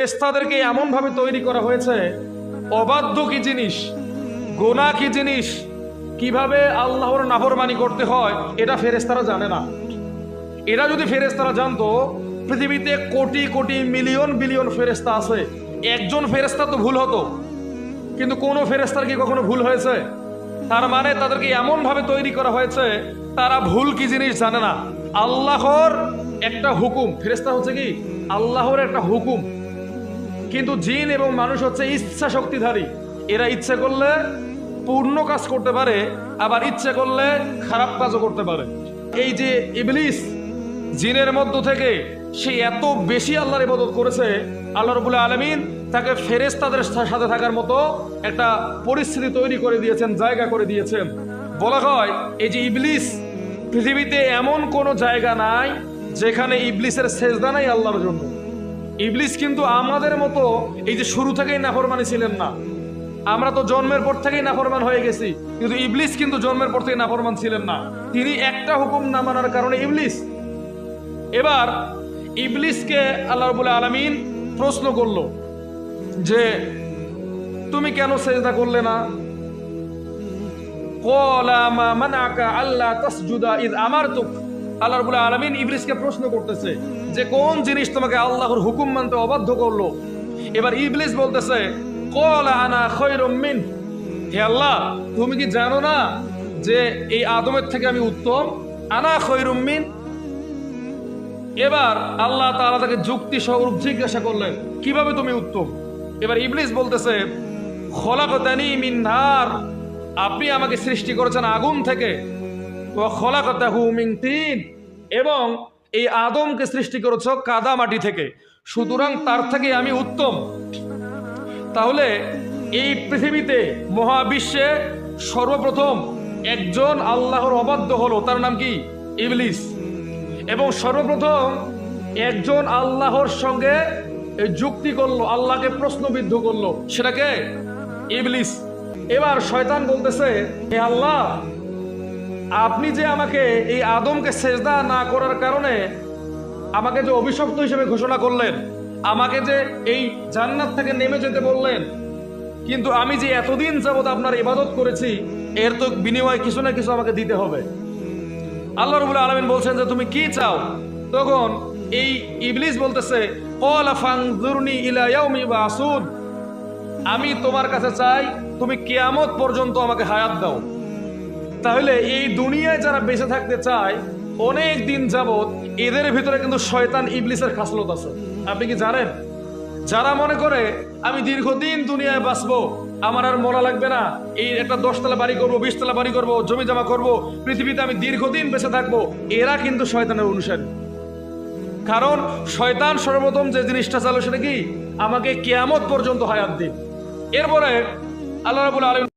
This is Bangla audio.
ফেরেস্তাদেরকে এমনভাবে তৈরি করা হয়েছে, অবাধ্য কি জিনিস, গোনা কি জিনিস, কীভাবে আল্লাহর নাফরমানি করতে হয়, এটা ফেরেস্তারা জানে না। এরা যদি ফেরেস্তারা জানতো, পৃথিবীতে কোটি কোটি মিলিয়ন বিলিয়ন ফেরেস্তা আছে, একজন ফেরেস্তা তো ভুল হতো। কিন্তু কোনো ফেরেস্তার কি কখনো ভুল হয়েছে? তার মানে তাদেরকে এমনভাবে তৈরি করা হয়েছে, তারা ভুল কি জিনিস জানে না। আল্লাহর একটা হুকুম ফেরেস্তা হচ্ছে কি? আল্লাহর একটা হুকুম। কিন্তু জিন এবং মানুষ হচ্ছে ইচ্ছা শক্তিধারী। এরা ইচ্ছে করলে পূর্ণ কাজ করতে পারে, আবার ইচ্ছে করলে খারাপ কাজও করতে পারে। এই যে ইবলিস, জিনের মধ্য থেকে সে এত বেশি আল্লাহর ইবাদত করেছে, আল্লাহ রবুল্লাহ আলমিন তাকে ফেরেস তাদের সাথে থাকার মতো একটা পরিস্থিতি তৈরি করে দিয়েছেন, জায়গা করে দিয়েছেন। বলা হয়, এই যে ইবলিস, পৃথিবীতে এমন কোনো জায়গা নাই যেখানে ইবলিসের সেজদা নাই আল্লাহর জন্য। ইবলিস কিন্তু আমাদের মতো এই যে শুরু থেকেই নাফরমানি ছিলেন না। আমরা তো জন্মের পর থেকেই নাফরমান হয়ে গেছি, কিন্তু ইবলিস কিন্তু জন্মের পর থেকে নাফরমান ছিলেন না। তিনি একটা হুকুম না মানার কারণে ইবলিস। এবার ইবলিসকে আল্লাহ রবুল্লাহ আলমিন প্রশ্ন করল যে, তুমি কেন সেজদা করলে না? ক্বালা মা মানাকা আল্লা তাসজুদা ইয আমারতুক। আলামিন প্রশ্ন করতেছে যে কোন জিনিস তোমাকে আল্লাহর হুকুম মানতে অবাধ্য করল? এবার বলতেছে হে আল্লাহ, তুমি কি জানো না যে এই আদমের থেকে আমি উত্তম? আনা খৈরুম মিন। এবার আল্লাহ তাআলা তাকে যুক্তি সহ জিজ্ঞাসা করলেন, কীভাবে তুমি উত্তম? এবার ইবলিস বলতেছে, খলাকতানি মিন আপনি আমাকে সৃষ্টি করেছেন আগুন থেকে। মিন তিন। এবং এই আদমকে সৃষ্টি করেছ কাদা মাটি থেকে। সুতরাং তার থেকে আমি উত্তম। তাহলে এই পৃথিবীতে মহাবিশ্বে সর্বপ্রথম একজন আল্লাহর অবাধ্য হলো, তার নাম কি? ইবলিস। এবং সর্বপ্রথম একজন আল্লাহর সঙ্গে যুক্তি করল, আল্লাহকে প্রশ্নবিদ্ধ করল। সেটাকে ইবলিস। এবার শয়তান বলতেছে, হে আল্লাহ আপনি যে আমাকে এই আদমকে সেজদা না করার কারণে আমাকে যে অভিশপ্ত হিসেবে ঘোষণা করলেন, আমাকে যে এই জান্নাত থেকে নেমে যেতে বললেন, কিন্তু আমি যে এতদিন যাবৎ আপনার ইবাদত করেছি, এর তো বিনিময়ে কিছু না কিছু আমাকে দিতে হবে। আল্লাহ রবুল্লা আলমিন বলছেন যে, তুমি কি চাও? তখন এই ইবলিস বলতেছে, "ক্বালা ফানজুরনি ইলা বাসুদ। আমি তোমার কাছে চাই, তুমি কেয়ামত পর্যন্ত আমাকে হায়াত দাও। তাহলে এই দুনিয়ায় যারা বেঁচে থাকতে চায়, অনেক দিন যাবত এদের ভিতরে কিন্তু শয়তান ইবলিসের খাসলত আছে। আপনি কি জানেন? যারা মনে করে, আমি দীর্ঘদিন দুনিয়ায় বাঁচবো, আমার আর মরা লাগবে না, এই একটা দশতলা বাড়ি করব, বিশতলা বাড়ি করব জমি জমা করব, পৃথিবীতে আমি দীর্ঘদিন বেঁচে থাকব, এরা কিন্তু শয়তানের অনুসারী। কারণ শয়তান সর্বপ্রথম যে জিনিসটা চালো সেটা কি? আমাকে কেয়ামত পর্যন্ত হায়াত দিন এরপরে আল্লাহ রাবুল আলম